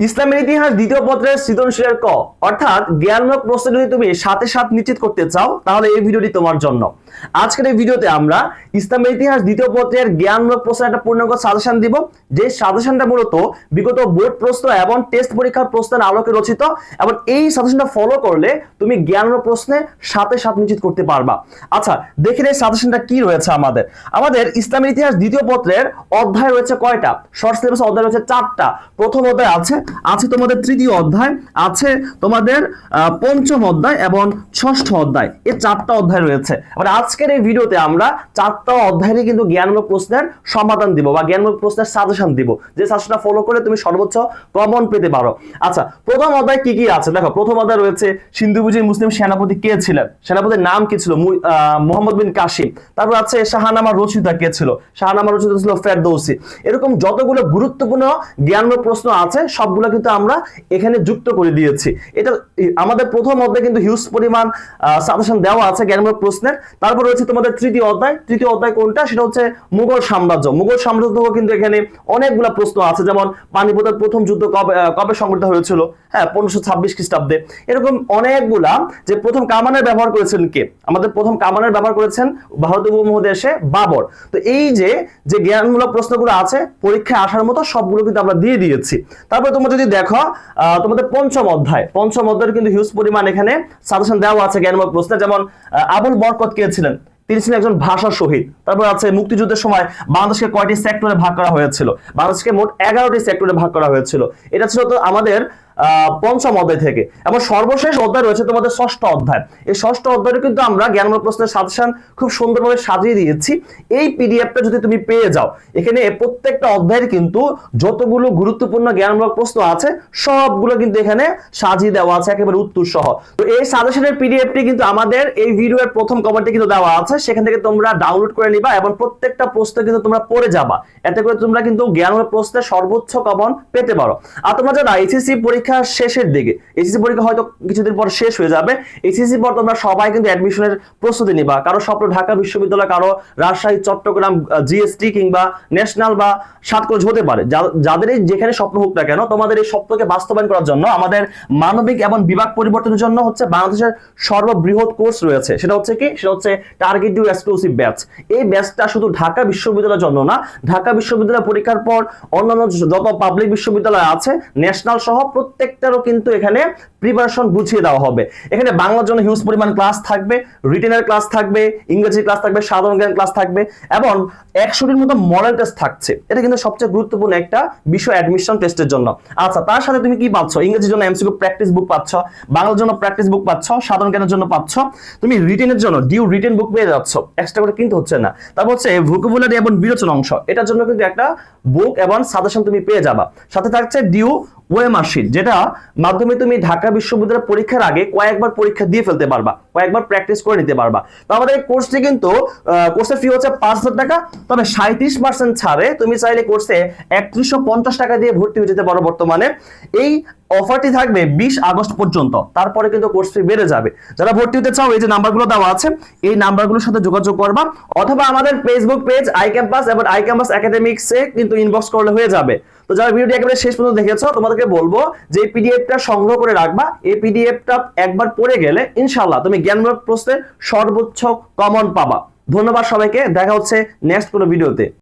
ইসলামের ইতিহাস দ্বিতীয় পত্রের সৃজনশীলের ক। অর্থাৎ জ্ঞানমূলক প্রশ্ন যদি তুমি সাথে সাথ নিশ্চিত করতে চাও, তাহলে এই ভিডিওটি তোমার জন্য। আজকের এই ভিডিওতে আমরা ইসলামের ইতিহাস দ্বিতীয় পত্রের জ্ঞানমূলক প্রশ্নের একটা পূর্ণাঙ্গ সাজেশন দিব। যে সাজেশনটা মূলত বিগত বোর্ড প্রশ্ন এবং টেস্ট পরীক্ষার প্রশ্নের আলোকে রচিত এবং এই সাজেশনটা ফলো করলে তুমি জ্ঞানমূলক প্রশ্নে সাথে সাথ নিশ্চিত করতে পারবা। আচ্ছা দেখে এই সাজেশনটা কি রয়েছে আমাদের। আমাদের ইসলামের ইতিহাস দ্বিতীয় পত্রের অধ্যায় রয়েছে কয়টা? শর্ট সিলেবাস অধ্যায় রয়েছে চারটা। প্রথম অধ্যায় আছে আছে তোমাদের তৃতীয় অধ্যায়, আছে তোমাদের পঞ্চম অধ্যায় এবং ষষ্ঠ অধ্যায়। এই চারটা অধ্যায় রয়েছে। এবার আজকের এই ভিডিওতে আমরা চারটা অধ্যায়েরই কিন্তু জ্ঞানমূলক প্রশ্নের সমাধান দিব বা জ্ঞানমূলক প্রশ্নের সাজেশন দিব। যে সাজেশনটা ফলো করে তুমি সর্বোচ্চ কমন পেতে পারো। আচ্ছা প্রথম অধ্যায় কি কি আছে? দেখো, প্রথম অধ্যায় রয়েছে, সিন্ধু বুঝির মুসলিম সেনাপতি কে ছিলেন? সেনাপতির নাম কি ছিল? মোহাম্মদ বিন কাশিম তারপর আছে শাহানামার রচিতা কে ছিল? শাহানামার রচিতা ছিল ফেরদৌসি। এরকম যতগুলো গুরুত্বপূর্ণ জ্ঞানমূলক প্রশ্ন আছে সবগুলো কিন্তু আমরা এখানে যুক্ত করে দিয়েছি। এটা আমাদের প্রথম অধ্যায়ে কিন্তু হিউজ পরিমাণ সাজেশন দেওয়া আছে জ্ঞানমূলক প্রশ্নের। তারপর রয়েছে তোমাদের তৃতীয় অধ্যায়। তৃতীয় অধ্যায় কোনটা? সেটা হচ্ছে মুঘল সাম্রাজ্য। মুঘল সাম্রাজ্য কিন্তু এখানে অনেকগুলো প্রশ্ন আছে। যেমন পানিপথের প্রথম যুদ্ধ কবে কবে সংঘটিত হয়েছিল? হ্যাঁ পনেরোশো ছাব্বিশ খ্রিস্টাব্দে। এরকম অনেকগুলা যে প্রথম কামানের ব্যবহার করেছিলেন কে? আমাদের প্রথম কামানের ব্যবহার করেছেন ভারতীয় উপমহাদেশে বাবর। তো এই যে যে জ্ঞানমূলক প্রশ্নগুলো আছে, পরীক্ষায় আসার মতো সবগুলো কিন্তু আমরা দিয়ে দিয়েছি। তারপরে তোমরা যদি দেখো তোমাদের পঞ্চম অধ্যায়। পঞ্চম অধ্যায়ের কিন্তু হিউজ পরিমাণ এখানে সাজেশন দেওয়া আছে, জ্ঞানমূলক প্রশ্নে। যেমন আবুল বরকত কে ছিলেন? তিনি ছিলেন একজন ভাষা শহীদ। তারপর আছে, মুক্তিযুদ্ধের সময় বাংলাদেশকে কয়টি সেক্টরে ভাগ করা হয়েছিল? বাংলাদেশকে মোট এগারোটি সেক্টরে ভাগ করা হয়েছিল। এটা ছিল তো আমাদের পঞ্চম অধ্যায় থেকে। এবং সর্বশেষ অধ্যায় রয়েছে তোমাদের ষষ্ঠ অধ্যায়। এই ষষ্ঠ অধ্যায়ে কিন্তু আমরা জ্ঞানমূলক প্রশ্নের সাজেশন খুব সুন্দরভাবে সাজিয়ে দিয়েছি। এই পিডিএফটা যদি তুমি পেয়ে যাও, এখানে প্রত্যেকটা অধ্যায়ের কিন্তু যতগুলো গুরুত্বপূর্ণ জ্ঞানমূলক প্রশ্ন আছে, সবগুলো কিন্তু এখানে সাজিয়ে দেওয়া আছে, একেবারে উত্তর সহ তো এই সাজেশনের পিডিএফটি কিন্তু আমাদের এই ভিডিওর প্রথম কমেন্টে কিন্তু দেওয়া আছে। সেখান থেকে তোমরা ডাউনলোড করে নিবা এবং প্রত্যেকটা প্রশ্ন কিন্তু তোমরা পড়ে যাবা। এতে করে তোমরা কিন্তু জ্ঞানমূলক প্রশ্নের সর্বোচ্চ কমন পেতে পারো। আর তোমরা যারা এইচএসসি পরীক্ষার শেষের দিকে। এইচএসসি পরীক্ষা হয়তো কিছুদিন পর শেষ হয়ে যাবে। এইচএসসি পর তোমরা সবাই কিন্তু অ্যাডমিশনের প্রস্তুতি নিবা। কারও স্বপ্ন ঢাকা বিশ্ববিদ্যালয়, কারও রাজশাহী, চট্টগ্রাম জিএসটি কিংবা ন্যাশনাল বা সাতকোজ হতে পারে। যাদের যেখানে স্বপ্ন হোক না কেন, তোমাদের এই স্বপ্নকে বাস্তবায়ন করার জন্য আমাদের মানবিক এবং বিভাগ পরিবর্তনের জন্য হচ্ছে বাংলাদেশের সর্ববৃহৎ কোর্স রয়েছে। সেটা হচ্ছে কি? সেটা হচ্ছে টার্গেট ইউ এক্সক্লুসিভ ব্যাচ এই ব্যাচটা শুধু ঢাকা বিশ্ববিদ্যালয়ের জন্য না, ঢাকা বিশ্ববিদ্যালয় পরীক্ষার পর অন্যান্য যত পাবলিক বিশ্ববিদ্যালয় আছে ন্যাশনাল সহ প্রত্যেকটারও কিন্তু এখানে প্রিপারেশন বুঝিয়ে দেওয়া হবে। এখানে বাংলার জন্য হিউজ পরিমাণ ক্লাস থাকবে রিটেনের ক্লাস থাকবে ইংরেজি ক্লাস থাকবে, সাধারণ জ্ঞান ক্লাস থাকবে, এবং একশোটির মতো মডেল টেস্ট থাকছে। এটা কিন্তু সবচেয়ে গুরুত্বপূর্ণ একটা বিষয় অ্যাডমিশন টেস্টের জন্য। আচ্ছা তার সাথে তুমি কি পাচ্ছ? ইংরেজির জন্য এমসিকিউ প্র্যাকটিস বুক পাচ্ছ, বাংলার জন্য প্র্যাকটিস বুক পাচ্ছ, সাধারণ জ্ঞানের জন্য পাচ্ছ। তুমি রিটেনের জন্য ডিউ রিটেন বুক পেয়ে যাচ্ছ। এক্সট্রা করে কিনতে হচ্ছে না। তারপর হচ্ছে ভোকাবুলারি এবং বিরোচন অংশ। এটার জন্য কিন্তু একটা বুক এবং সাজেশন তুমি পেয়ে যাবা। সাথে থাকছে ডিউ ওয়েমার শিট যেটা মাধ্যমে তুমি ঢাকা বিশ্ববিদ্যালয়ের পরীক্ষার আগে কয়েকবার পরীক্ষা দিয়ে ফেলতে পারবা। কয়েকবার প্র্যাকটিস করে নিতে পারবা। তো আমাদের কোর্সটি কিন্তু কোর্সের ফি হচ্ছে পাঁচ হাজার টাকা, তবে সাঁত্রিশ পার্সেন্ট ছাড়ে তুমি চাইলে কোর্সে একত্রিশশো পঞ্চাশ টাকা দিয়ে ভর্তি হয়ে যেতে পারো বর্তমানে। এই অফারটি থাকবে বিশ আগস্ট পর্যন্ত, তারপরে কিন্তু কোর্স ফি বেড়ে যাবে। যারা ভর্তি হতে চাও, এই যে নাম্বারগুলো দেওয়া আছে, এই নাম্বারগুলোর সাথে যোগাযোগ করবা, অথবা আমাদের ফেসবুক পেজ আই ক্যাম্পাস এবং আই ক্যাম্পাস একাডেমিক্সে কিন্তু ইনবক্স করলে হয়ে যাবে। তো যারা ভিডিওটি একেবারে শেষ পর্যন্ত দেখেছ, তোমাদেরকে বলব যে পিডিএফটা সংগ্রহ করে রাখবা। এই পিডিএফটা একবার পড়ে গেলে ইনশাল্লাহ তুমি জ্ঞানমূলক প্রশ্নের সর্বোচ্চ কমন পাবা। ধন্যবাদ সবাইকে দেখা হচ্ছে নেক্সট কোনো ভিডিওতে